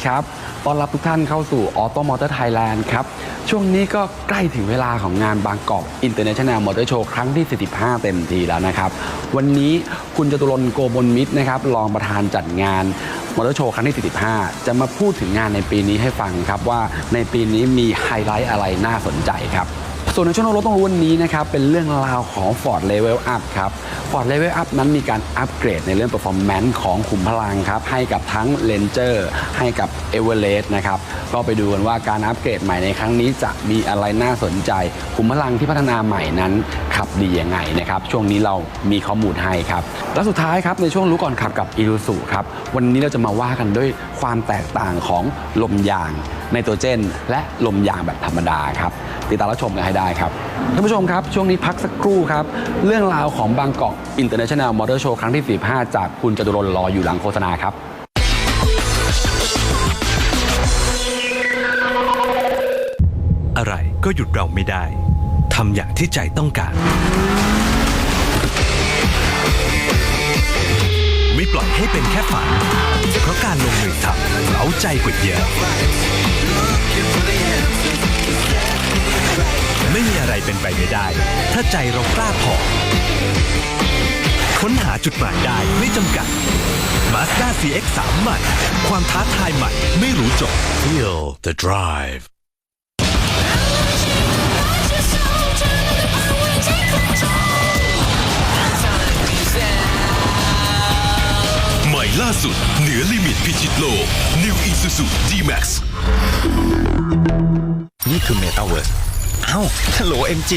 วัสดีครับต้อนรับทุกท่านเข้าสู่ออโตมอเตอร์ไทยแลนด์ครับ ช่วงนี้ก็ใกล้ถึงเวลาของงานบางกอกอินเตอร์เนชั่นแนลมอเตอร์โชว์ครั้งที่ 45 เต็มทีแล้วนะครับ วันนี้คุณจตุรนโกบลมิตรนะครับ รองประธานจัดงานมอเตอร์โชว์ครั้งที่ 45 จะมาพูดถึงงานในปีนี้ให้ฟังครับว่าในปีนี้มีไฮไลท์อะไรน่าสนใจครับ ส่วนในช่วงรถต้องรู้วันนี้นะครับ เป็นเรื่องราวของ Ford Level Up ครับ Ford Level Up นั้นมีการอัปเกรดในเรื่อง performance ของขุมพลังครับ ให้กับทั้ง Ranger ให้กับ Everest นะครับ ก็ไปดูกันว่าการอัปเกรดใหม่ในครั้งนี้จะมีอะไรน่าสนใจ ขุมพลังที่พัฒนาใหม่นั้นขับดียังไงนะครับ ช่วงนี้เรามีข้อมูลให้ครับ และสุดท้ายครับในช่วงรู้ก่อนขับกับ i r u s u ครับ วันนี้เราจะมาว่ากันด้วยความแตกต่างของลมยางไนโตรเจน และลมยางแบบธรรมดาครับติดตามรับชมกันให้ได้ครับท่านผู้ชมครับ ช่วงนี้พักสักครู่ครับ เรื่องราวของบางกอก International Motor Show ครั้งที่ 45 จากคุณจตุรนรออยู่หลังโฆษณาครับอะไรก็หยุดเราไม่ได้ ทำอย่างที่ใจต้องการ ไม่ปล่อยให้เป็นแค่ฝัน เพราะการลงมือทำเราใจกว่าเยอะ ไม่มีอะไรเป็นไปไม่ได้ ถ้าใจเรากล้าพอ ค้นหาจุดหมายได้ไม่จำกัด Mazda CX-3 ใหม่ ความท้าทายใหม่ ไม่รู้จบ Feel the drive ใหม่ล่าสุด เหนือลิมิตพิชิตโลก New Isuzu D-Max นี่คือ Metaverse เอ้าฮัลโหล MG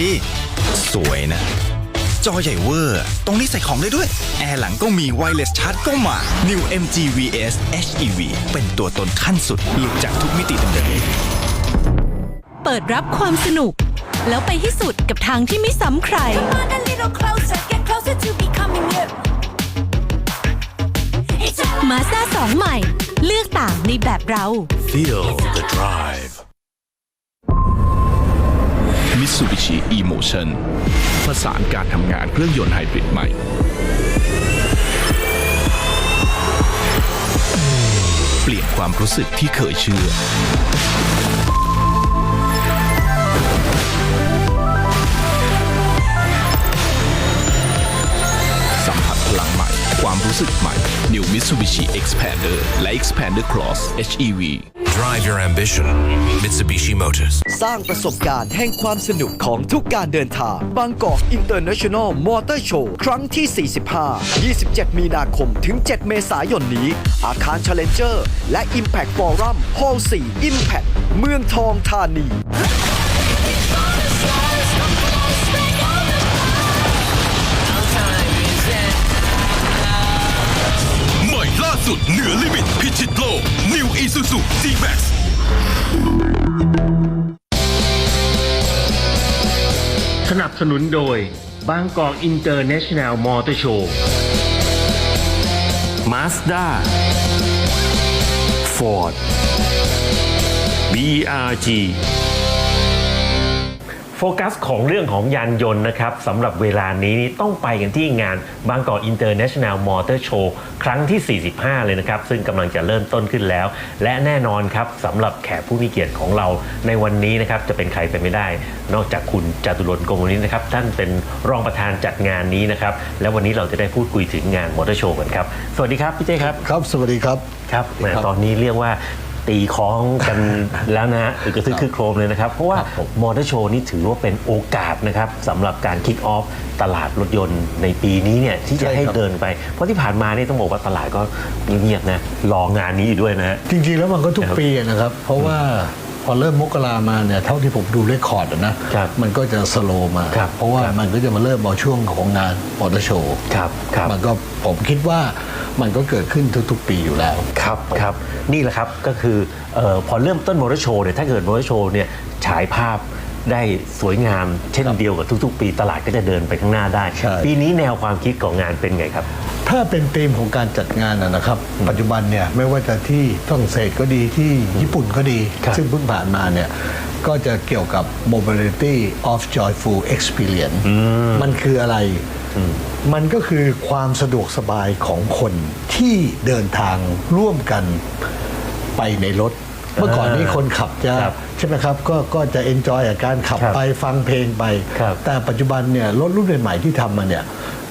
สวยนะ จอใหญ่เวอร์ ตรงนี้ใส่ของได้ด้วย แอร์หลังก็มี Wireless Charge ก็มา New MG VS HEV เป็นตัวตนขั้นสุด หลุดจากทุกมิติเดิมเปิดรับความสนุก แล้วไปให้สุดกับทางที่ไม่ซ้ำใคร Come on a little closer, get closer to becoming you. It's all มาสด้า2ใหม่ เลือกต่างในแบบเรา Feel the drive Mitsubishi E-Motion ประสานการทำงานเครื่องยนต์ไฮบริดใหม่ เปลี่ยนความรู้สึกที่เคยเชื่อ สัมผัสพลังใหม่ ความรู้สึกใหม่ New Mitsubishi Expander และ Expander Cross HEV Drive your ambition Mitsubishi Motors สร้างประสบการณ์แห่งความสนุกของทุกการเดินทางบางกอกอินเตอร์เนชั่นแนลมอเตอร์โชว์ครั้งที่ 45 27 มีนาคมถึง 7 เมษายนนี้ อาคาร Challenger และ Impact Forum Hall 4 Impact เมืองทองธานี นือลิมิตพิชิตโลก New Isuzu D-Max สนับสนุนโดย บางกอกอินเตอร์เนชั่นแนลมอเตอร์โชว์มาสด้าฟอร์ด BRG ฟกัสของเรื่องของยานยนต์นะครับสำหรับเวลานี้นี่ต้องไปกันที่งานบางกอกอินเตอร์เนชั่นแนลมอเตอร์โชว์ครั้งที่ 45 เลยนะครับ ซึ่งกำลังจะเริ่มต้นขึ้นแล้ว และแน่นอนครับสำหรับแขกผู้มีเกียรติของเราในวันนี้นะครับ จะเป็นใครไปไม่ได้ นอกจากคุณจตุรนต์โกมลนิตนะครับ ท่านเป็นรองประธานจัดงานนี้นะครับ และวันนี้เราจะได้พูดคุยถึงงานมอเตอร์โชว์กันครับ สวัสดีครับพี่เจ้ครับ ครับ สวัสดีครับ ครับแหมตอนนี้เรียกว่า ตีคล้องกันแล้วนะฮะอึกกระทึกคึกโครมเลยนะครับ เพราะว่ามอเตอร์โชว์นี่ถือว่าเป็นโอกาสนะครับสำหรับการคิกออฟตลาดรถยนต์ในปีนี้เนี่ยที่จะใช่ให้ครับเดินไป เพราะที่ผ่านมานี่ต้องบอกว่าตลาดก็เงียบๆนะรองานนี้อยู่ด้วยนะฮะจริงๆแล้วมันก็ทุกครับปีนะครับ เพราะว่า พอเริ่มมกรามาเนี่ยเท่าที่ผมดูเรคคอร์ดอะนะ ครับมันก็จะสโลว์มา ครับเพราะว่าครับมันก็จะมาเริ่มเอาช่วงของงานมอเตอร์โชว์ครับครับ มันก็ผมคิดว่ามันก็เกิดขึ้นทุกๆ ปีอยู่แล้ว ครับครับนี่แหละครับก็คือเออพอเริ่มต้นมอเตอร์โชว์เนี่ยถ้าเกิดมอเตอร์โชว์เนี่ยฉายภาพ ได้สวยงาม เช่นเดียวกับทุก ๆ ปีตลาดก็จะเดินไปข้างหน้าได้ ใช่ ปีนี้แนวความคิดของงานเป็นไงครับ ถ้าเป็นธีมของการจัดงานนะนะครับ ปัจจุบันเนี่ยไม่ว่าจะที่ฝรั่งเศสก็ดีที่ญี่ปุ่นก็ดี ครับ ซึ่งเพิ่งผ่านมาเนี่ยก็จะเกี่ยวกับ mobility of joyful experience มันคืออะไร มันก็คือความสะดวกสบายของคนที่เดินทางร่วมกันไปในรถ เมื่อก่อนนี้คนขับจะครับใช่ไหมครับก็ก็จะเอนจอยกับการขับครับไปฟังเพลงไป ครับแต่ปัจจุบันเนี่ยรถรุ่นใหม่ๆที่ทำมาเนี่ย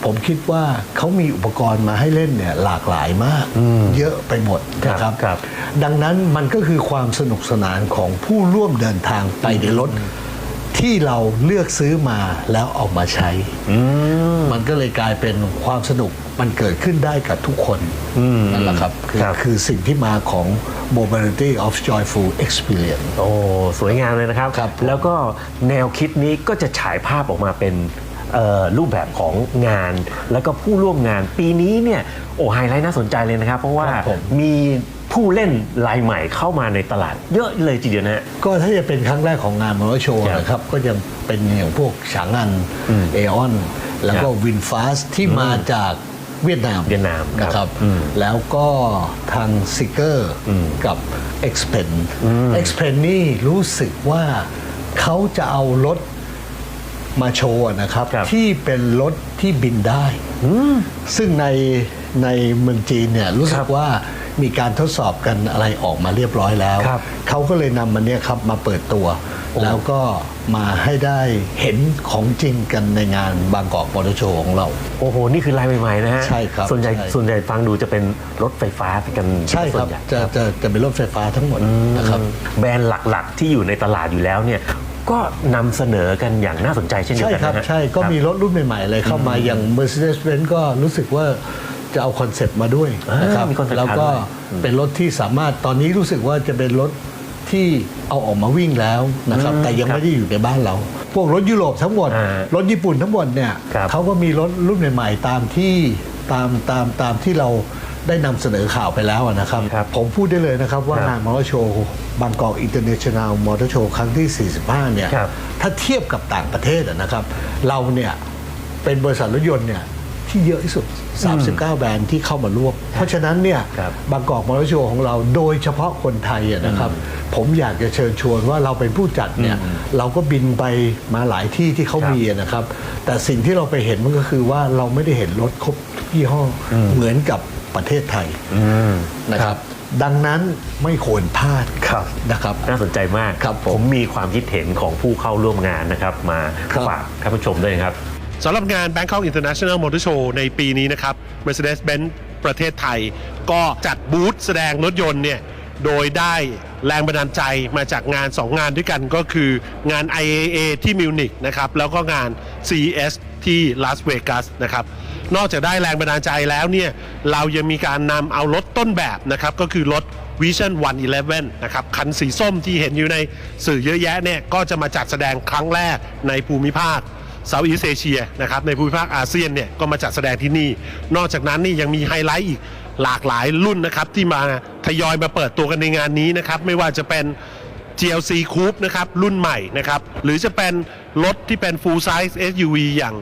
ผมคิดว่าเขามีอุปกรณ์มาให้เล่นเนี่ยหลากหลายมาก เยอะไปหมดนะครับครับ ดังนั้นมันก็คือความสนุกสนานของผู้ร่วมเดินทางไปในรถ ที่เราเลือกซื้อมาแล้วเอามาใช้ มันก็เลยกลายเป็นความสนุกมันเกิดขึ้นได้กับทุกคนนั่นแหละครับคือครับคือสิ่งที่มาของ mobility of joyful experience โอ้ สวยงามเลยนะครับครับผมแล้วก็แนวคิดนี้ก็จะฉายภาพออกมาเป็นเอ่อรูปแบบของงานแล้วก็ผู้ร่วมงานปีนี้เนี่ยโอ้ไฮไลท์น่าสนใจเลยนะครับ เพราะว่าครับผมมี ผู้เล่นรายใหม่เข้ามาในตลาด เยอะเลยทีเดียวนะฮะก็ถ้าจะเป็นครั้งแรกของงานมอเตอร์โชว์ครับนะครับ ก็ยังเป็นอย่างพวกฉางอันเอออน แล้วก็ครับวินฟาสที่มาจากเวียดนามเวียดนามครับนะครับอืมแล้วก็ทางซิเกอร์อืมกับ x p e n x p e n นี่รู้สึกว่าเขาจะเอารถมาโชว์นะครับครับที่เป็นรถที่บินได้ ซึ่งในในเมืองจีนเนี่ยรู้สึครักบว่า มีการทดสอบกันอะไรออกมาเรียบร้อยแล้ว ครับเขาก็เลยนำมันเนี่ยครับมาเปิดตัว แล้วก็มาให้ได้เห็นของจริงกันในงานบางกอกมอเตอร์โชว์ของเรา โอ้โห นี่คือลายใหม่ๆนะฮะใช่ครับส่วนใหญ่ใช่ ส่วนใหญ่ฟังดูจะเป็นรถไฟฟ้ากันใช่คส่รัวบนใหญ่จะจะจะเป็นรถไฟฟ้าทั้งหมดนะครับ แบรนด์หลักๆ ที่อยู่ในตลาดอยู่แล้วเนี่ยก็นำเสนอกันอย่างน่าสนใจเช่นเดียวใช่กันครับ นะฮะ ใช่ก็มีครถรุ่นใหม่ๆเลยเข้ามาอย่าง Mercedes-Benz ก็รู้สึกว่า จะเอาคอนเซปต์มาด้วยอ่านนะครับมี concept แล้วก็ car ด้วย เป็นรถที่สามารถตอนนี้รู้สึกว่าจะเป็นรถที่เอาออกมาวิ่งแล้วนะครับอืมแต่ยังครับไม่ได้อยู่ในบ้านเรา พวกรถยุโรปทั้งหมด อ่ารถญี่ปุ่นทั้งหมดเนี่ยครับเขาก็มีรถรุ่นใหม่ๆตามที่ตามตามตามที่เราได้นำเสนอข่าวไปแล้วอะนะครับ ครับผมพูดได้เลยนะครับว่าครับงานมอเตอร์โชว์บางกอกอินเตอร์เนชั่นแนลมอเตอร์โชว์ครั้งที่ 45 เนี่ย ครับ ถ้าเทียบกับต่างประเทศอะนะครับ เราเนี่ยเป็นบริษัทรถยนต์เนี่ย ที่เยอะที่สุด 39 แบรนด์ที่เข้ามาร่วมเพราะฉะนั้นเนี่ยครับบางกอกมอเตอร์โชว์ของเราโดยเฉพาะคนไทยอะนะครับ ผมอยากจะเชิญชวนว่าเราเป็นผู้จัดเนี่ยเราก็บินไปมาหลายที่ที่เขาครับมีอะนะครับ แต่สิ่งที่เราไปเห็นมันก็คือว่าเราไม่ได้เห็นรถครบทุกยี่ห้ออเหมือนกับประเทศไทยนะครับดังนั้นไม่ควรพลาดครับนะครับน่าสนใจมากครับผมมีความคิดเห็นของผู้เข้าร่วมงานนะครับ มาครับฝากท่านผู้ชมด้วยนะครับ สำหรับงาน Bangkok International Motor Show ในปีนี้นะครับ Mercedes-Benz ประเทศไทย ก็จัดบูธแสดงรถยนต์เนี่ยโดยได้แรงบันดาลใจมาจากงาน 2 งานด้วยกันก็คืองาน IAA ที่มิวนิกนะครับแล้วก็งาน CES ที่ลาสเวกัสนะครับนอกจากได้แรงบันดาลใจแล้วเนี่ยเรายังมีการนำเอารถต้นแบบนะครับก็คือรถ Vision 111 นะครับคันสีส้มที่เห็นอยู่ในสื่อเยอะแยะเนี่ยก็จะมาจัดแสดงครั้งแรกในภูมิภาค เซาท์อีสเอเชียนะครับในภูมิภาคอาเซียนเนี่ยก็มาจัดแสดงที่นี่ นอกจากนั้นนี่ยังมีไฮไลท์อีกหลากหลายรุ่นนะครับที่มาทยอยมาเปิดตัวกันในงานนี้นะครับไม่ว่าจะเป็น GLC Coupe นะครับรุ่นใหม่นะครับหรือจะเป็นรถที่เป็น full size SUV อย่าง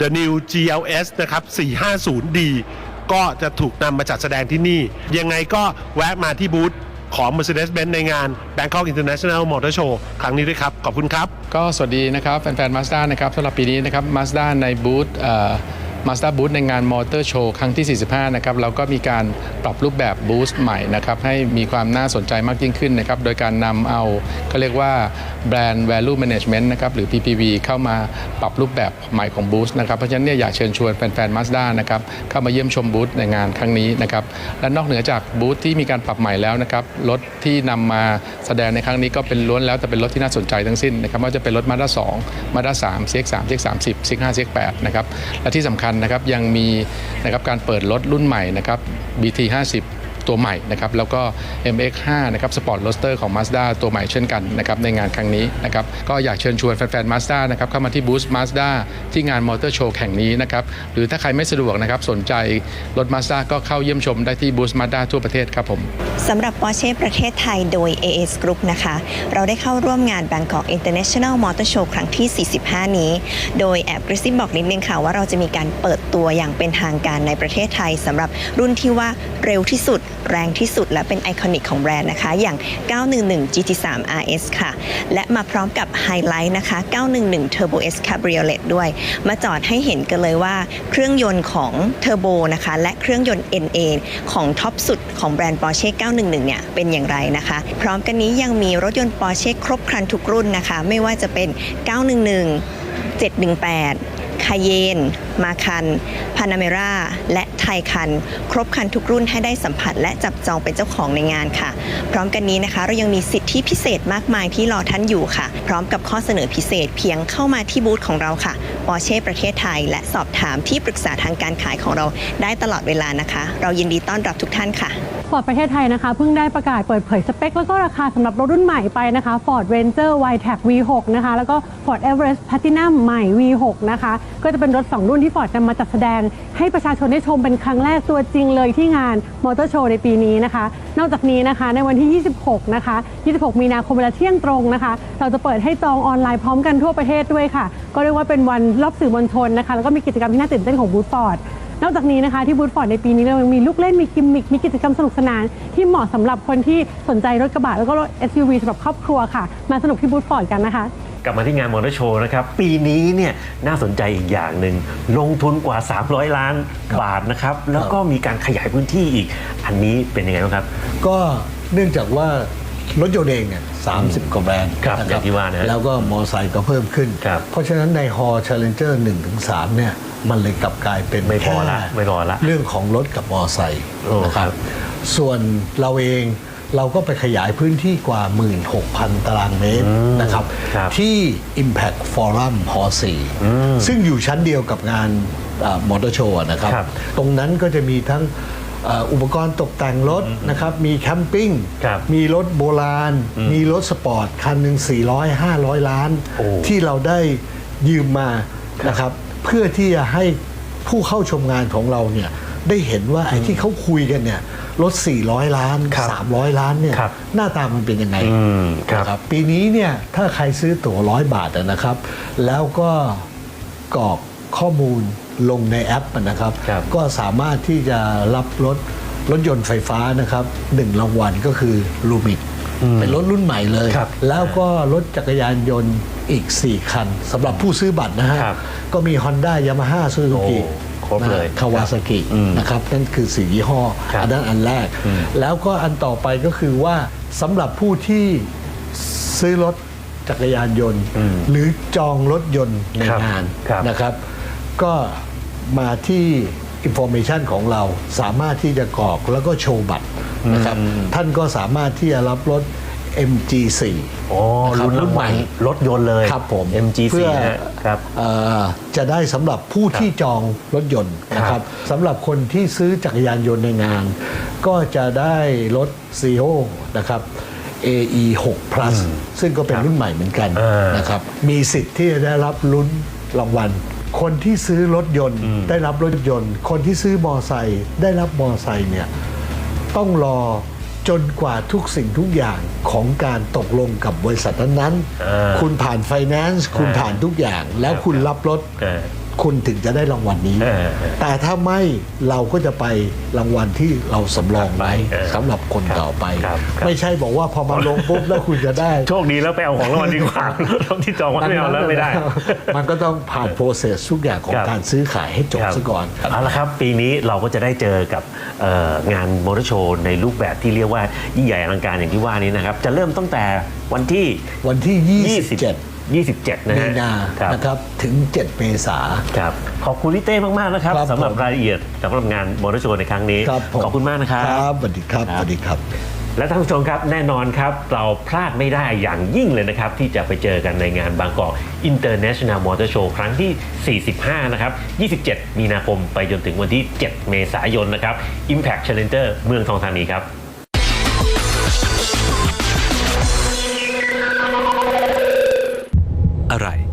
The New GLS นะครับ 450D ก็จะถูกนำมาจัดแสดงที่นี่ ยังไงก็แวะมาที่บูธ ของ Mercedes-Benz ในงาน Bangkok International Motor Show ครั้งนี้ด้วยครับ ขอบคุณครับ ก็สวัสดีนะครับ แฟนๆ Mazda นะครับสำหรับปีนี้นะครับ Mazda ในบูธ มาสด้าบูธในงานมอเตอร์โชว์ครั้งที่ 45 นะครับเราก็มีการปรับรูปแบบบูธใหม่นะครับให้มีความน่าสนใจมากยิ่งขึ้นนะครับโดยการนำเอาเขาเรียกว่าแบรนด์ value management นะครับหรือ PPV เข้ามาปรับรูปแบบใหม่ของบูธนะครับเพราะฉะนั้นเนี่ยอยากเชิญชวนแฟนๆ Mazda นะครับเข้ามาเยี่ยมชมบูธในงานครั้งนี้นะครับและนอกเหนือจากบูธที่มีการปรับใหม่แล้วนะครับรถที่นำมาแสดงในครั้งนี้ก็เป็นล้วนแล้วแต่เป็นรถที่น่าสนใจทั้งสิ้นนะครับไม่ว่าจะเป็นรถ Mazda 2 Mazda 3 CX3 CX30 CX5 CX8 นะครับและที่สำคัญนะครับยังมีนะครับการเปิดรถรุ่นใหม่นะครับ BT50 ตัวใหม่นะครับแล้วก็ MX5 นะครับสปอร์ตโรสเตอร์ของ Mazda ตัวใหม่เช่นกันนะครับในงานครั้งนี้นะครับก็อยากเชิญชวนแฟนๆ Mazda นะครับเข้ามาที่บูธ Mazda ที่งานมอเตอร์โชว์แข่งนี้นะครับหรือถ้าใครไม่สะดวกนะครับสนใจรถ Mazda ก็เข้าเยี่ยมชมได้ที่บูธ Mazda ทั่วประเทศครับผมสำหรับ Porsche ประเทศไทยโดย AS Group นะคะเราได้เข้าร่วมงาน Bangkok International Motor Show ครั้งที่ 45 นี้ โดยแอบกระซิบบอกนิดนึงค่ะว่าเราจะมีการเปิดตัวอย่างเป็นทางการในประเทศไทยสำหรับรุ่นที่ว่าเร็วที่สุด แรงที่สุดและเป็นไอคอนิกของแบรนด์นะคะ อย่าง 911 GT3 RS ค่ะ และมาพร้อมกับไฮไลท์นะคะ 911 Turbo S Cabriolet ด้วย มาจอดให้เห็นกันเลยว่าเครื่องยนต์ของ Turbo นะคะ และเครื่องยนต์ NA ของท็อปสุดของแบรนด์ Porsche 911 เนี่ย เป็นอย่างไรนะคะ พร้อมกันนี้ยังมีรถยนต์ Porsche ครบครันทุกรุ่นนะคะ ไม่ว่าจะเป็น 911 718 คาเยน มาคัน พานาเมราและไทคัน ครบคันทุกรุ่นให้ได้สัมผัส และจับจองเป็นเจ้าของในงานค่ะ พร้อมกันนี้นะคะ เรายังมีสิทธิพิเศษมากมายที่รอท่านอยู่ค่ะ พร้อมกับข้อเสนอพิเศษเพียงเข้ามาที่บูธของเราค่ะปอเช่ประเทศไทย และสอบถามที่ปรึกษาทางการขายของเราได้ตลอดเวลานะคะ เรายินดีต้อนรับทุกท่านค่ะ ฟอร์ดประเทศไทยนะคะเพิ่งได้ประกาศเปิดเผยสเปค แล้วก็ราคาสำหรับรถรุ่นใหม่ไปนะคะ Ford Ranger Y-Tech V6 นะคะ แล้วก็ Ford Everest Platinum ใหม่ V6 นะคะ ก็จะเป็นรถ 2 รุ่นที่ Ford นำมาจัดแสดง ให้ประชาชนได้ชมเป็นครั้งแรกตัวจริงเลยที่งานมอเตอร์โชว์ในปีนี้นะคะ นอกจากนี้นะคะในวันที่ 26 นะคะ 26 มีนาคมเวลาเที่ยงตรงนะคะ เราจะเปิดให้จองออนไลน์พร้อมกันทั่วประเทศด้วยค่ะ ก็เรียกว่าเป็นวันรอบสื่อมวลชนนะคะแล้วก็มีกิจกรรมที่น่าตื่นเต้นของบูธฟอร์ด นอกจากนี้นะคะที่บูธฟอร์ดในปีนี้เรายังมีลูกเล่นมีกิมมิคมีกิจกรรมสนุกสนาน ที่เหมาะสำหรับคนที่สนใจรถกระบะแล้วก็รถ SUV สำหรับครอบครัวค่ะ มาสนุกที่บูธฟอร์ดกันนะคะกลับมาที่งานมอเตอร์โชว์นะครับ ปีนี้เนี่ยน่าสนใจอีกอย่างหนึ่ง ลงทุนกว่า 300 ล้านบาทนะครับ แล้วก็มีการขยายพื้นที่อีก อันนี้เป็นยังไงบ้างครับ ก็เนื่องจากว่ารถยนต์เองเนี่ย30กว่าแบรนด์ครับนะอย่างที่ว่านะแล้วก็มอไซค์ก็เพิ่มขึ้น เพราะฉะนั้นในฮอ Challenger 1ถึง3เนี่ย มันเลยกลับกลายเป็นไม่พอละแค่ไม่พอละเรื่องของรถกับมอไซค์โอ้นะครับส่วนเราเองเราก็ไปขยายพื้นที่กว่า 16,000 ตารางเมตรนะครับที่ Impact Forum ฮอ4ซึ่งอยู่ชั้นเดียวกับงานมอเตอร์โชว์นะครับครับตรงนั้นก็จะมีทั้งเอ่ออุปกรณ์ตกแต่งรถนะครับ มีแคมปิ้ง มีรถโบราณ มีรถสปอร์ต คันหนึ่ง400 500 ล้าน ที่เราได้ยืมมานะครับ เพื่อที่จะให้ผู้เข้าชมงานของเราเนี่ยได้เห็นว่าไอ้ที่เขาคุยกันเนี่ยรถ400 ล้าน300 ล้านเนี่ยหน้าตามันเป็นยังไงนะครับปีนี้เนี่ยถ้าใครซื้อตั๋วร้อยบาทอะนะครับ แล้วก็กรอกข้อมูลลงในแอปนะครับ ก็สามารถที่จะรับรถรถยนต์ไฟฟ้านะครับหนึ่งรางวัลก็คือลูมิก เป็นรถรุ่นใหม่เลย แล้วก็รถจักรยานยนต์อีก 4 คันสำหรับผู้ซื้อบัตรนะฮะ ก็มี Honda Yamaha Suzuki ครบเลยคาวาซากินะครับ นั่นคือสี่ยี่ห้อ อันนั้นอันแรก แล้วก็อันต่อไปก็คือว่าสำหรับผู้ที่ซื้อรถจักรยานยนต์ หรือจองรถยนต์ในครับงานครับนะครับ ก็มาที่ Information ของเราสามารถที่จะกรอกแล้วก็โชว์บัตร นะครับท่านก็สามารถที่จะรับรถ MG4 อ๋อนะคบรุ่นรางวัลรถยนต์เลยครับผม MG4 เพื่อนะครับเอ่อจะได้สำหรับผู้ที่จองรถยนต์นะครับสำหรับคนที่ซื้อจักรยานยนต์ในงาน ก็จะได้รถ c ีโอนะครับ AE 6 plus ซึ่งก็เป็นรุ่นใหม่เหมือนกันนะครับมีสิทธิ์ที่จะได้รับลุ้นรางวัลคนที่ซื้อรถยนต์ ได้รับรถยนต์ คนที่ซื้อมอไซค์ได้รับมอไซค์เนี่ย ต้องรอจนกว่าทุกสิ่งทุกอย่างของการตกลงกับบริษัทนั้นๆ คุณผ่านไฟแนนซ์คุณผ่านทุกอย่างแล้วคุณรับรถ คุณถึงจะได้รางวัลนี้ แต่ถ้าไม่เราก็จะไปรางวัลที่เราสำรองไว้สำหรับคนต่อไป ไม่ใช่บอกว่าพอมาลงปุ๊บแล้วคุณจะได้ โชคดีแล้วไปเอาของรางวัลดีกว่าต้องที่จองไว้ไม่เอาแล้วไม่ได้ มันก็ต้องผ่านโปรเซสทุกอย่างของครับการซื้อขายให้จบครับซะก่อนเอาละครับปีนี้เราก็จะได้เจอกับเอ่องานมอเตอร์โชว์ในรูปแบบที่เรียกว่ายิ่งใหญ่อลังการอย่างที่ว่านี้นะครับจะเริ่มตั้งแต่วันที่วันที่ 27 27 นะมีฮะนาครับ นะครับถึง 7 เมษา ครับ ขอบคุณพี่เต้มาก ๆ นะครับครับสำหรับผม รายละเอียดสำหรับงานมอเตอร์โชว์ในครั้งนี้ ครับผมขอบคุณมากนะครับ ครับสวัสดีครับสวัสดีครับ และท่านผู้ชมครับแน่นอนครับ เราพลาดไม่ได้อย่างยิ่งเลยนะครับ ที่จะไปเจอกันในงานบางกอก International Motor Show ครั้งที่ 45 นะครับ 27 มีนาคมไปจนถึงวันที่ 7 เมษายนนะครับ Impact Challenger เมืองทองธานีครับ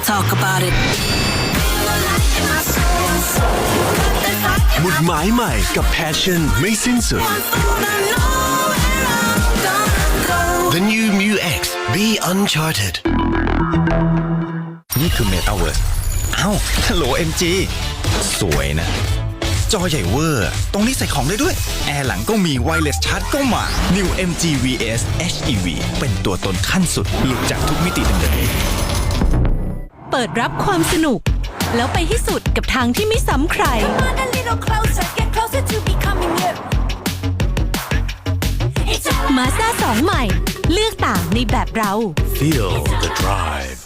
Talk about it. หมุดหมายใหม่กับ Passion ไม่สิ้นสุด The new Mu X Be Uncharted นี่คือ Metaverse เอ้าฮัลโหล MG สวยนะ จอใหญ่เวอร์ ตรงนี้ใส่ของได้ด้วย แอร์หลังก็มีไวเลสชาร์จก็มา New MG VS HEV เป็นตัวตนขั้นสุด หลุดจากทุกมิติเดิม เปิดรับความสนุก แล้วไปให้สุดกับทางที่ไม่ซ้ำใคร Come on a little closer, get closer to becoming you. It's all มาสด้า2ใหม่ เลือกต่างในแบบเรา Feel the drive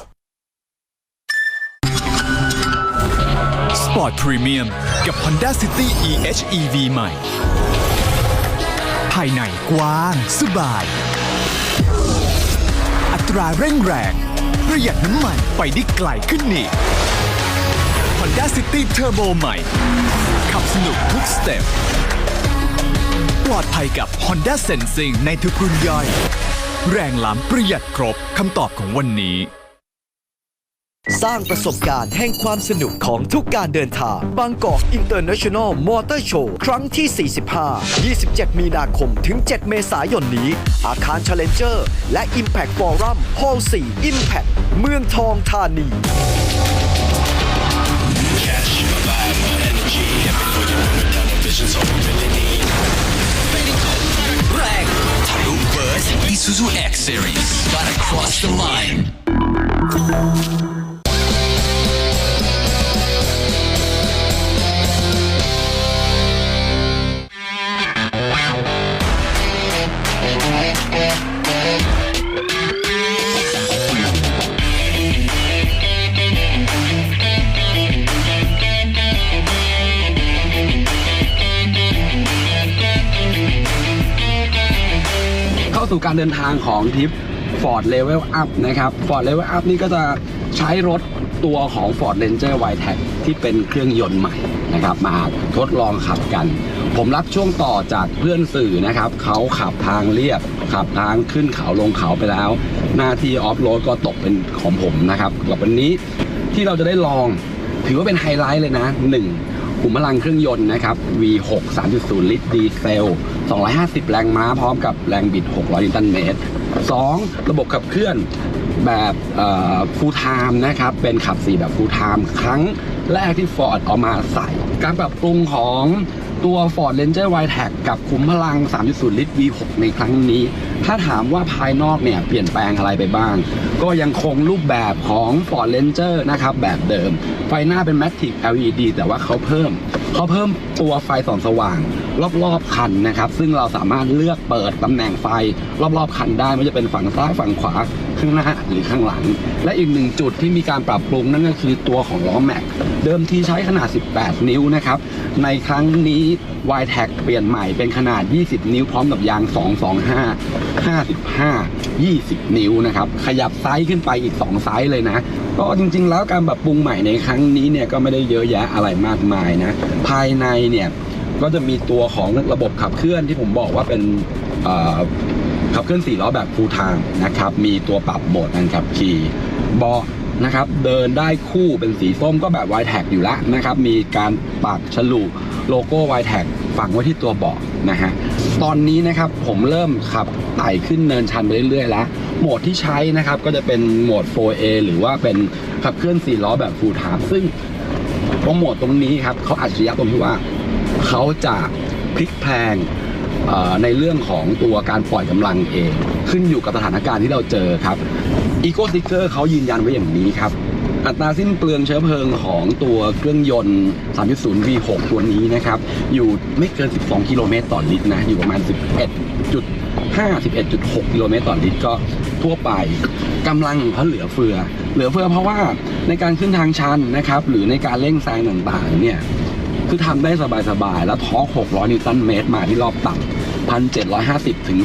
Sport Premium กับ Honda City e-HEV ใหม่ ภายในกว้าง สบาย อัตราเร่งแรง ประหยัดน้ำมันไปได้ไกลขึ้นอีก Honda City Turbo ใหม่ ขับสนุกทุกสเต็ปปลอดภัยกับ Honda Sensing ในทุกรุ่นย่อย แรงล้ำประหยัดครบคำตอบของวันนี้ สร้างประสบการณ์แห่งความสนุกของทุกการเดินทางบางกอกอินเตอร์เนชั่นแนลมอเตอร์โชว์ครั้งที่ 45 27 มีนาคมถึง 7 เมษายนนี้ อาคาร Challenger และ Impact Forum Hall 4 Impact เมืองทองธานี แรงทะลุเบิร์ส Isuzu X Series got across the line สู่การเดินทางของทริป Ford Level Up นะครับ Ford Level Up นี่ก็จะใช้รถตัวของ Ford Ranger w i t e c ที่เป็นเครื่องยนต์ใหม่นะครับมาทดลองขับกัน ผมรับช่วงต่อจากเพื่อนสื่อนะครับ เขาขับทางเรียบ ขับทางขึ้นเขาลงเขาไปแล้ว หน้าที่ออฟโรดก็ตกเป็นของผมนะครับกับวันนี้ที่เราจะได้ลองถือว่าเป็นไฮไลท์เลยนะ 1. ขุมพลังเครื่องยนต์นะครับ V6 3.0 ลิตรดีเซล 250 แรงม้าพร้อมกับแรงบิด 600 นิวตันเมตร 2. ระบบขับเคลื่อนแบบฟูลไทม์นะครับ เป็นขับ 4 แบบฟูลไทม์ครั้งแรกที่ Ford เอามาใส่ การปรับปรุงของตัว Ford Ranger w i t e c กับขุมพลัง 3.0 ลิตร V6 ในครั้งนี้ ถ้าถามว่าภายนอกเนี่ยเปลี่ยนแปลงอะไรไปบ้าง ก็ยังคงรูปแบบของ Ford Ranger นะครับ แบบเดิม ไฟหน้าเป็น Matic LED แต่ว่าเขาเพิ่มเขาเพิ่มตัวไฟส่องสว่าง รอบๆคันนะครับ ซึ่งเราสามารถเลือกเปิดตำแหน่งไฟรอบๆคันได้ไม่ว่าจะเป็นฝั่งซ้ายฝั่งขวา ข้างหน้าหรือข้างหลัง และอีกหนึ่งจุดที่มีการปรับปรุงนั่นก็คือตัวของล้อแม็ก เดิมทีใช้ขนาด 18 นิ้วนะครับ ในครั้งนี้ y t e c เปลี่ยนใหม่เป็นขนาด 20 นิ้วพร้อมกับยาง 225 55 20 นิ้วนะครับ ขยับไซส์ขึ้นไปอีก 2 ไซส์เลยนะ ก็จริงๆ แล้วการปรับปรุงใหม่ในครั้งนี้เนี่ยก็ไม่ได้เยอะแยะอะไรมากมายนะ ภายในเนี่ยก็จะมีตัวของระบบขับเคลื่อนที่ผมบอกว่าเป็น ขับเคลื่อน4ล้อแบบ full time นะครับ มีตัวปรับโหมดการขับขี่เบาะนะครับเดินได้คู่เป็นสีส้มก็แบบ y t e c อยู่แล้วนะครับ มีการปักฉลุโลโก้ y t e c ฝังไว้ที่ตัวเบาะนะฮะตอนนี้นะครับผมเริ่มขับไต่ขึ้นเนินชันไปเรื่อยๆ แล้ว โหมดที่ใช้นะครับก็จะเป็นโหมด 4A หรือว่าเป็นขับเคลื่อน4ล้อแบบ full time ซึ่งโหมดตรงนี้ครับเขาอัจฉริยะตรงที่ว่าเขาจะพลิกแพลง ในเรื่องของตัวการปล่อยกำลังเอง ขึ้นอยู่กับสถานการณ์ที่เราเจอครับอีโ s ส i ิ k เกอร์เขายืนยันไว้อย่างนี้ครับอัตราสิ้นเปลืองเชื้อเพลิงของตัวเครื่องยนต์ 3.0 V6 ตัวนี้นะครับ อยู่ไม่เกิน 12 กิโลเมตรต่อลิตรนะ อยู่ประมาณ 11.5 11.6 กิโลเมตรต่อลิตรก็ทั่วไปกำลังเขาเหลือเฟือ เหลือเฟือเพราะว่าในการขึ้นทางชันนะครับ หรือในการเร่งแซงต่างๆเนี่ย คือทำได้สบายๆ แล้วทอ600 นิวตันเมตรมาที่รอบต่ำ 1,750 ถึง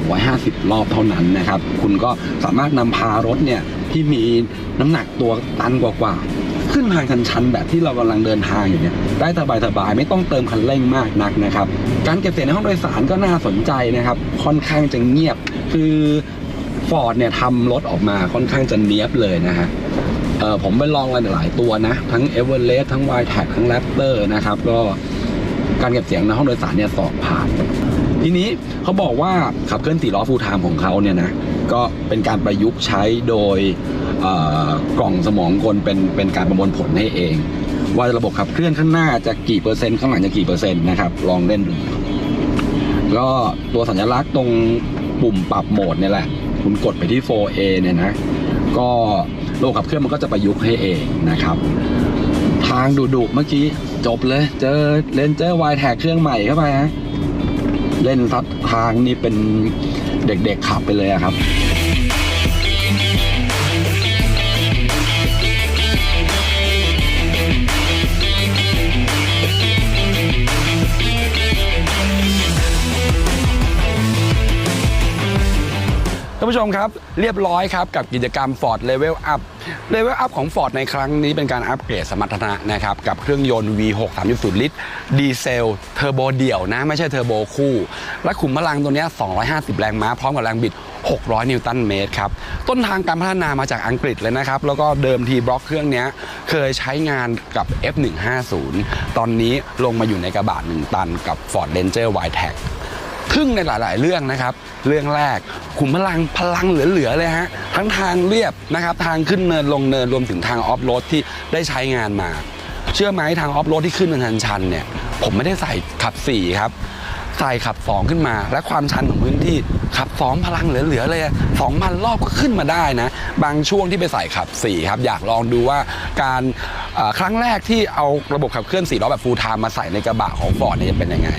2,250 รอบเท่านั้นนะครับ คุณก็สามารถนำพารถเนี่ยที่มีน้ำหนักตัวตันกว่าๆขึ้นขึ้นทางชันๆแบบที่เรากำลังเดินทางอยู่เนี่ยได้สบายๆไม่ต้องเติมคันเร่งมากนักนะครับ การเก็บเสียงในห้องโดยสารก็น่าสนใจนะครับ ค่อนข้างจะเงียบ คือฟอร์ดเนี่ยทำรถออกมาค่อนข้างจะเนี้ยบเลยนะฮะเออผมไปลองกันหลายตัวนะ ทั้ง e v e r e s t ทั้ง y t a g ทั้ง Raptor นะครับ ก็การเก็บเสียงในห้องโดยสารเนี่ยสอบผ่าน ทีนี้เขาบอกว่าขับเคลื่อนสี่ล้อฟูลไทม์ของเขาเนี่ยนะก็เป็นการประยุกต์ใช้โดยกล่องสมองกลเป็นเป็นการประมวลผลให้เอง ว่าระบบขับเคลื่อนข้างหน้าจะกี่เปอร์เซ็นต์ข้างหลังจะกี่เปอร์เซ็นต์นะครับลองเล่นดูก็ตัวสัญลักษณ์ตรงปุ่มปรับโหมดเนี่ยแหละ คุณกดไปที่ 4A เนี่ยนะก็ระบบขับเคลื่อนมันก็จะประยุกต์ให้เองนะครับ ทางดุๆเมื่อกี้จบเลย เจอเลนเจอร์วายแท็กเครื่องใหม่เข้าไปฮะ เล่นซัดทางนี่เป็นเด็กๆขับไปเลยครับท่านผู้ชมครับ เรียบร้อยครับ กับกิจกรรม Ford Level Up Level Up ของ Ford ในครั้งนี้เป็นการอัปเกรดสมรรถนะนะครับกับเครื่องยนต์ V6 3.0 ลิตร ดีเซล เทอร์โบเดี่ยวนะ ไม่ใช่เทอร์โบคู่ และขุมพลังตัวนี้ย250 แรงม้า พร้อมกับแรงบิด 600 นิวตันเมตรครับ ต้นทางการพัฒนามาจากอังกฤษเลยนะครับ แล้วก็เดิมทีบล็อกเครื่องนี้เคยใช้งานกับ F150 ตอนนี้ลงมาอยู่ในกระบะ1ตันกับ Ford Ranger Y-Tech ทึ่งในหลาย ๆ เรื่องนะครับ เรื่องแรกขุมพลังพลังเหลือ ๆ เลยฮะ ทั้งทางเรียบนะครับ ทางขึ้นเนินลงเนินรวมถึงทางออฟโรดที่ได้ใช้งานมา เชื่อไหมทางออฟโรดที่ขึ้นเป็นชันๆเนี่ย ผมไม่ได้ใส่ขับ 4 ครับใส่ขับ 2 ขึ้นมา และความชันของพื้นที่ขับ 2 พลังเหลือ ๆ เลยสองพันรอบก็ขึ้นมาได้นะ บางช่วงที่ไปใส่ขับ 4 ครับ อยากลองดูว่าการครั้งแรกที่เอาระบบขับเคลื่อน4ล้อแบบฟูลไทม์มาใส่ในกระบะของฟอร์ดเนี่ยจะเป็นยังไง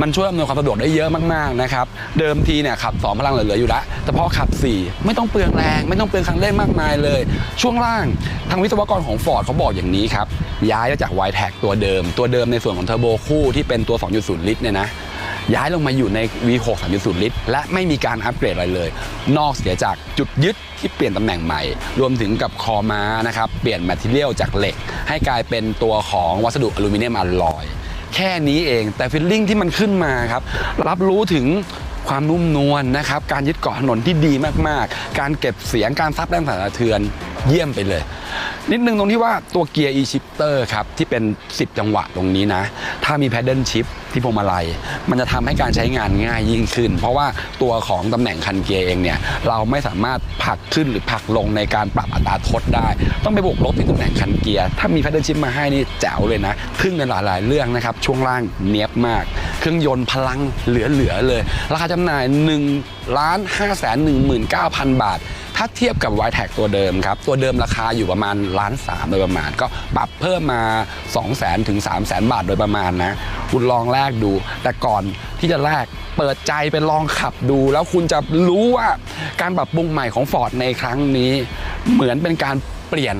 มันช่วยอำนวยความสะดวกได้เยอะมากๆนะครับเดิมทีเนี่ยขับ 2 พลังเหลือๆอยู่แล้วแต่พอขับ 4 ไม่ต้องเปลืองแรง ไม่ต้องเปลืองคันเร่งมากมายเลย ช่วงล่างทางวิศวกรของ Ford เขาบอกอย่างนี้ครับ ย้ายมาจาก y t a g ตัวเดิม ตัวเดิมในส่วนของเทอร์โบคู่ที่เป็นตัว 2.0 ลิตรเนี่ยนะย้ายลงมาอยู่ใน V6 3.0 ลิตร และไม่มีการอัปเกรดอะไรเลย นอกเสียจากจุดยึดที่เปลี่ยนตำแหน่งใหม่ รวมถึงกับคอม้านะครับ เปลี่ยนแมทเทียลจากเหล็ก ให้กลายเป็นตัวของวัสดุอลูมิเนียมอลลอย แค่นี้เอง แต่ฟิลลิ่งที่มันขึ้นมาครับ รับรู้ถึงความนุ่มนวลนะครับ การยึดเกาะถนนที่ดีมากๆ การเก็บเสียงการซับแรงสั่นสะเทือน เยี่ยมไปเลย นิดนึงตรงที่ว่าตัวเกียร์ e-shifter ครับ ที่เป็น 10 จังหวะตรงนี้นะ ถ้ามี paddle shift ที่พวงมาลัย มันจะทำให้การใช้งานง่ายยิ่งขึ้น เพราะว่าตัวของตำแหน่งคันเกียร์เองเนี่ย เราไม่สามารถผลักขึ้นหรือผลักลงในการปรับอัตราทดได้ ต้องไปบวกลบที่ตำแหน่งคันเกียร์ ถ้ามี paddle shift มาให้นี่แจ๋วเลยนะทึ่งในหลายๆ เรื่องนะครับ ช่วงล่างเนียบมาก เครื่องยนต์พลังเหลือๆเลย ราคาจำหน่าย1ล้าน5แสน19,000 บาท ถ้าเทียบกับ y t a g ตัวเดิมครับ ตัวเดิมราคาอยู่ประมาณล้านสามโดยประมาณ ก็ปรับเพิ่มมา 2 0 0 0 0 0ถึง3 0 0 0 0 บาทโดยประมาณนะ คุณลองแลกดู แต่ก่อนที่จะแลกเปิดใจไปลองขับดู แล้วคุณจะรู้ว่าการปรับปรุงใหม่ของ Ford ในครั้งนี้ เหมือนเป็นการเปลี่ยน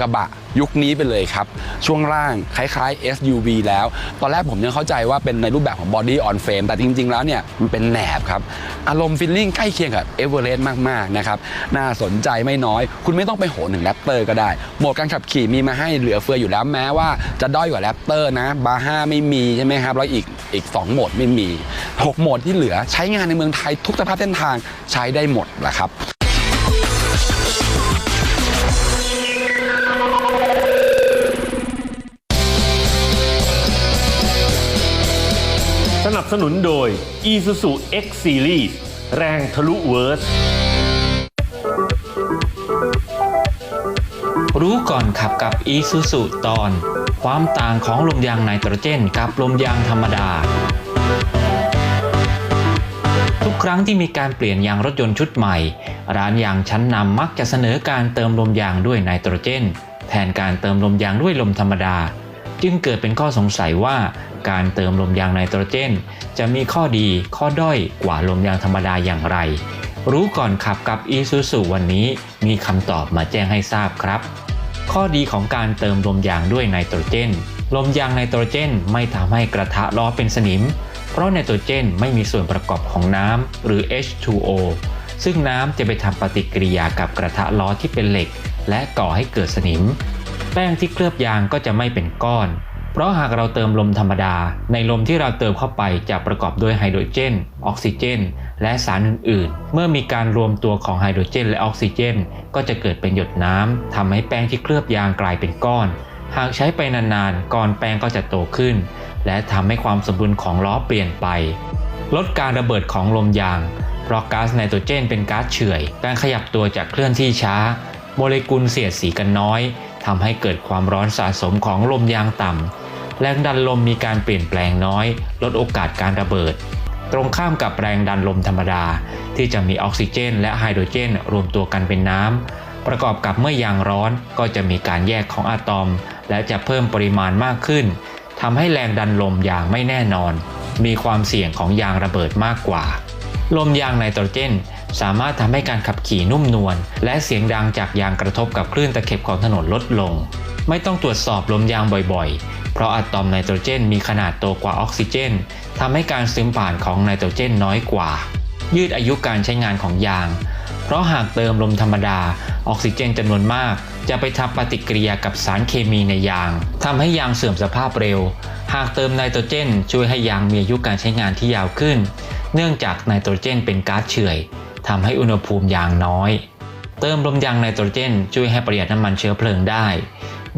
กระบะ ยุคนี้ไปเลยครับ ช่วงล่างคล้ายๆ SUV แล้ว ตอนแรกผมยังเข้าใจว่าเป็นในรูปแบบของ Body on Frame แต่จริง ๆ แล้วเนี่ยมันเป็นแหนบครับ อารมณ์ฟีลลิ่งใกล้เคียงกับ e v e r e s t มากๆนะครับน่าสนใจไม่น้อย คุณไม่ต้องไปโหนถึงแรปเตอร์ก็ได้โหมดการขับขี่มีมาให้เหลือเฟืออยู่แล้วแม้ว่าจะด้อยกว่าแรปเตอร์นะบาร์5ไม่มีใช่ไหมครับแล้วอีกอีก 2 โหมดไม่มี 6 โหมดที่เหลือใช้งานในเมืองไทยทุกสภาพเส้นทางใช้ได้หมดแหละครับ บสนุนโดย Isuzu X Series แรงทะลุเวิร์สรู้ก่อนขับกับ Isuzu ตอน ความต่างของลมยางไนโตรเจนกับลมยางธรรมดา ทุกครั้งที่มีการเปลี่ยนยางรถยนต์ชุดใหม่ ร้านยางชั้นนำมักจะเสนอการเติมลมยางด้วยไนโตรเจน แทนการเติมลมยางด้วยลมธรรมดา จึงเกิดเป็นข้อสงสัยว่าการเติมลมยางไนโตรเจน จะมีข้อดีข้อด้อยกว่าลมยางธรรมดาอย่างไร รู้ก่อนขับกับ Isuzu วันนี้มีคำตอบมาแจ้งให้ทราบครับ ข้อดีของการเติมลมยางด้วยไนโตรเจน ลมยางไนโตรเจนไม่ทำให้กระทะล้อเป็นสนิม เพราะไนโตรเจนไม่มีส่วนประกอบของน้ำหรือ H2O ซึ่งน้ำจะไปทำปฏิกิริยากับกระทะล้อที่เป็นเหล็ก และก่อให้เกิดสนิม แป้งที่เคลือบยางก็จะไม่เป็นก้อน เพราะหากเราเติมลมธรรมดา ในลมที่เราเติมเข้าไปจะประกอบด้วยไฮโดรเจน ออกซิเจน และสารอื่น ๆ เมื่อมีการรวมตัวของไฮโดรเจน และออกซิเจน ก็จะเกิดเป็นหยดน้ำทำให้แป้งที่เคลือบยางกลายเป็นก้อน หากใช้ไปนานๆก้อนแป้งก็จะโตขึ้น และทำให้ความสมดุลของล้อเปลี่ยนไป ลดการระเบิดของลมยาง เพราะก๊าซไนโตรเจนเป็นก๊าซเฉื่อย การขยับตัวจะเคลื่อนที่ช้า โมเลกุลเสียดสีกันน้อย ทำให้เกิดความร้อนสะสมของลมยางต่ำแรงดันลมมีการเปลี่ยนแปลงน้อย ลดโอกาสการระเบิด ตรงข้ามกับแรงดันลมธรรมดา ที่จะมีออกซิเจน และไฮโดรเจน รวมตัวกันเป็นน้ำประกอบกับเมื่อยางร้อนก็จะมีการแยกของอะตอม และจะเพิ่มปริมาณมากขึ้นทำให้แรงดันลมยางไม่แน่นอน มีความเสี่ยงของยางระเบิดมากกว่า ลมยางไนโตรเจน สามารถทำให้การขับขี่นุ่มนวลและเสียงดังจากยางกระทบกับคลื่นตะเข็บของถนนลดลง ไม่ต้องตรวจสอบลมยางบ่อยๆ เพราะอะตอมไนโตรเจนมีขนาดโตกว่าออกซิเจนทำให้การซึมผ่านของไนโตรเจนน้อยกว่า ยืดอายุการใช้งานของยาง เพราะหากเติมลมธรรมดา ออกซิเจนจำนวนมาก จะไปทำปฏิกิริยากับสารเคมีในยางทำให้ยางเสื่อมสภาพเร็วหากเติมไนโตรเจน ช่วยให้ยางมีอายุการใช้งานที่ยาวขึ้น เนื่องจากไนโตรเจนเป็นก๊าซเฉื่อย ทำให้อุณหภูมิยางน้อย เติมลมยางไนโตรเจนช่วยให้ประหยัดน้ำมันเชื้อเพลิงได้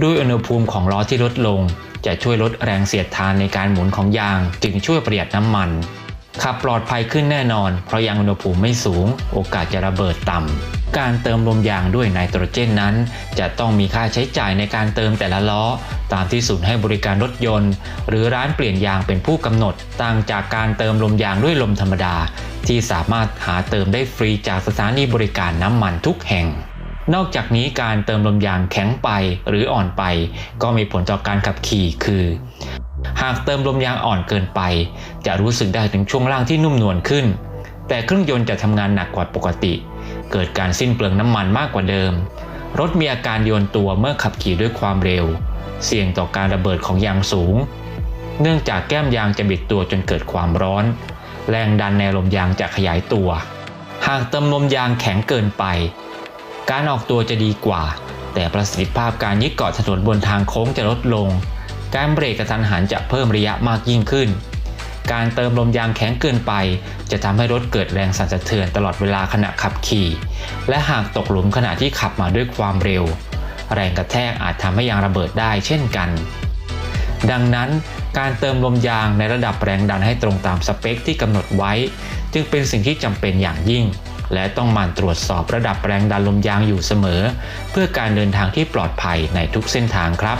ด้วยอุณหภูมิของล้อที่ลดลง จะช่วยลดแรงเสียดทานในการหมุนของยาง จึงช่วยประหยัดน้ำมัน ขับปลอดภัยขึ้นแน่นอน เพราะยางอุณหภูมิไม่สูง โอกาสจะระเบิดต่ำ การเติมลมยางด้วยไนโตรเจนนั้น จะต้องมีค่าใช้จ่ายในการเติมแต่ละล้อ ตามที่ศูนย์ให้บริการรถยนต์ หรือร้านเปลี่ยนยางเป็นผู้กำหนด ต่างจากการเติมลมยางด้วยลมธรรมดา ที่สามารถหาเติมได้ฟรีจากสถานีบริการน้ำมันทุกแห่งนอกจากนี้การเติมลมยางแข็งไปหรืออ่อนไป ก็มีผลต่อการขับขี่คือ หากเติมลมยางอ่อนเกินไป จะรู้สึกได้ถึงช่วงล่างที่นุ่มนวลขึ้น แต่เครื่องยนต์จะทำงานหนักกว่าปกติ เกิดการสิ้นเปลืองน้ำมันมากกว่าเดิม รถมีอาการโยนตัวเมื่อขับขี่ด้วยความเร็ว เสี่ยงต่อการระเบิดของยางสูง เนื่องจากแก้มยางจะบิดตัวจนเกิดความร้อน แรงดันในลมยางจะขยายตัว หากเติมลมยางแข็งเกินไป การออกตัวจะดีกว่า แต่ประสิทธิภาพการยึดเกาะถนนบนทางโค้งจะลดลง การเบรกกระทันหันจะเพิ่มระยะมากยิ่งขึ้น การเติมลมยางแข็งเกินไป จะทำให้รถเกิดแรงสั่นสะเทือนตลอดเวลาขณะขับขี่ และหากตกหลุมขณะที่ขับมาด้วยความเร็ว แรงกระแทกอาจทำให้ยางระเบิดได้เช่นกัน ดังนั้นการเติมลมยางในระดับแรงดันให้ตรงตามสเปคที่กำหนดไว้ จึงเป็นสิ่งที่จำเป็นอย่างยิ่ง และต้องมันตรวจสอบระดับแรงดันลมยางอยู่เสมอ เพื่อการเดินทางที่ปลอดภัยในทุกเส้นทางครับ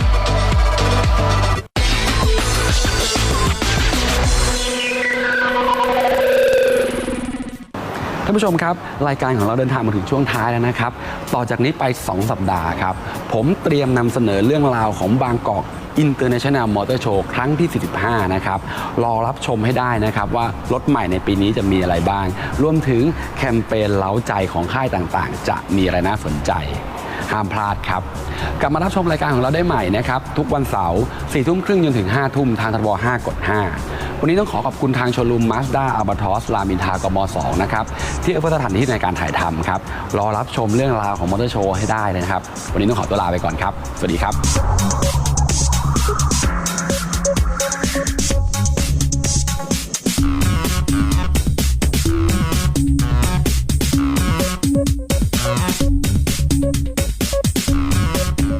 ท่านผู้ชมครับ รายการของเราเดินทางมาถึงช่วงท้ายแล้วนะครับ ต่อจากนี้ไป 2 สัปดาห์ครับ ผมเตรียมนำเสนอเรื่องราวของบางกอก International Motor Show ครั้งที่ 45 นะครับ รอรับชมให้ได้นะครับ ว่ารถใหม่ในปีนี้จะมีอะไรบ้าง รวมถึงแคมเปญเล้าใจของค่ายต่างๆ จะมีอะไรน่าสนใจ ห้ามพลาดครับ กลับมารับชมรายการของเราได้ใหม่นะครับ ทุกวันเสาร์สี่ทุ่มครึ่งจนถึง5ทุ่มทางทบ5กด 5 วันนี้ต้องขอขอบคุณทางโชลุมมาสด้าอัลบัทอสรามินทากม2นะครับ ที่เอื้อเฟื้อสถานที่ในการถ่ายทำครับ รอรับชมเรื่องราวของมอเตอร์โชว์ให้ได้เลยนะครับ วันนี้ต้องขอตัวลาไปก่อนครับ สวัสดีครับ